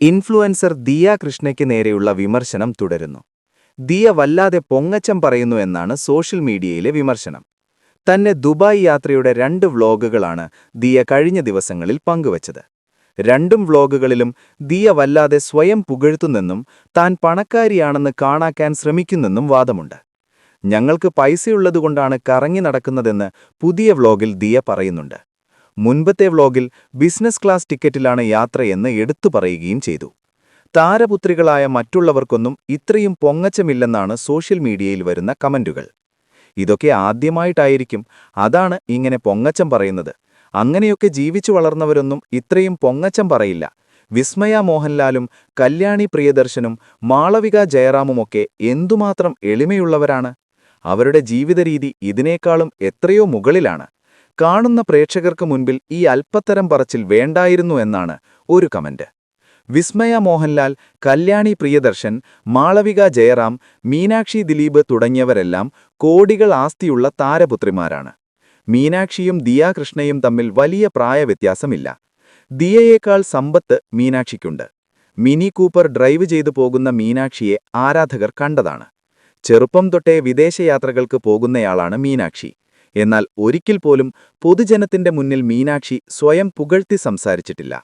Influencer Diya കൃഷ്ണയ്ക്ക് നേരെയുള്ള വിമർശനം തുടരുന്നു. ദിയ വല്ലാതെ പൊങ്ങച്ചം പറയുന്നു എന്നാണ് സോഷ്യൽ മീഡിയയിലെ വിമർശനം. തന്നെ ദുബായ് യാത്രയുടെ രണ്ട് വ്ലോഗുകളാണ് ദിയ കഴിഞ്ഞ ദിവസങ്ങളിൽ പങ്കുവച്ചത്. രണ്ടും വ്ലോഗുകളിലും ദിയ വല്ലാതെ സ്വയം പുകഴ്ത്തുന്നെന്നും താൻ പണക്കാരിയാണെന്ന് കാണാക്കാൻ ശ്രമിക്കുന്നെന്നും വാദമുണ്ട്. ഞങ്ങൾക്ക് പൈസയുള്ളതുകൊണ്ടാണ് കറങ്ങി നടക്കുന്നതെന്ന് പുതിയ വ്ലോഗിൽ ദിയ പറയുന്നുണ്ട്. മുൻപത്തെ വ്ലോഗിൽ ബിസിനസ് ക്ലാസ് ടിക്കറ്റിലാണ് യാത്രയെന്ന് എടുത്തു പറയുകയും ചെയ്തു. താരപുത്രികളായ മറ്റുള്ളവർക്കൊന്നും ഇത്രയും പൊങ്ങച്ചമില്ലെന്നാണ് സോഷ്യൽ മീഡിയയിൽ വരുന്ന കമന്റുകൾ. ഇതൊക്കെ ആദ്യമായിട്ടായിരിക്കും അതാണ് ഇങ്ങനെ പൊങ്ങച്ചം പറയുന്നത്. അങ്ങനെയൊക്കെ ജീവിച്ചു വളർന്നവരൊന്നും ഇത്രയും പൊങ്ങച്ചം പറയില്ല. വിസ്മയ മോഹൻലാലും കല്യാണി പ്രിയദർശനും മാളവിക ജയറാമുമൊക്കെ എന്തുമാത്രം എളിമയുള്ളവരാണ്. അവരുടെ ജീവിതരീതി ഇതിനേക്കാളും എത്രയോ മുകളിലാണ്. കാണുന്ന പ്രേക്ഷകർക്ക് മുൻപിൽ ഈ അല്പത്തരം പറച്ചിൽ വേണ്ടായിരുന്നു എന്നാണ് ഒരു കമന്റ്. വിസ്മയ മോഹൻലാൽ കല്യാണി പ്രിയദർശൻ മാളവിക ജയറാം മീനാക്ഷി ദിലീപ് തുടങ്ങിയവരെല്ലാം കോടികൾ ആസ്തിയുള്ള താരപുത്രിമാരാണ്. മീനാക്ഷിയും ദിയാകൃഷ്ണയും തമ്മിൽ വലിയ പ്രായവ്യത്യാസമില്ല. ദിയയേക്കാൾ സമ്പത്ത് മീനാക്ഷിക്കുണ്ട്. മിനി കൂപ്പർ ഡ്രൈവ് ചെയ്തു പോകുന്ന മീനാക്ഷിയെ ആരാധകർ കണ്ടതാണ്. ചെറുപ്പം തൊട്ടേ വിദേശയാത്രകൾക്ക് പോകുന്നയാളാണ് മീനാക്ഷി. എന്നാൽ ഒരിക്കൽ പോലും പൊതുജനത്തിന്റെ മുന്നിൽ മീനാക്ഷി സ്വയം പുകഴ്ത്തി സംസാരിച്ചിട്ടില്ല.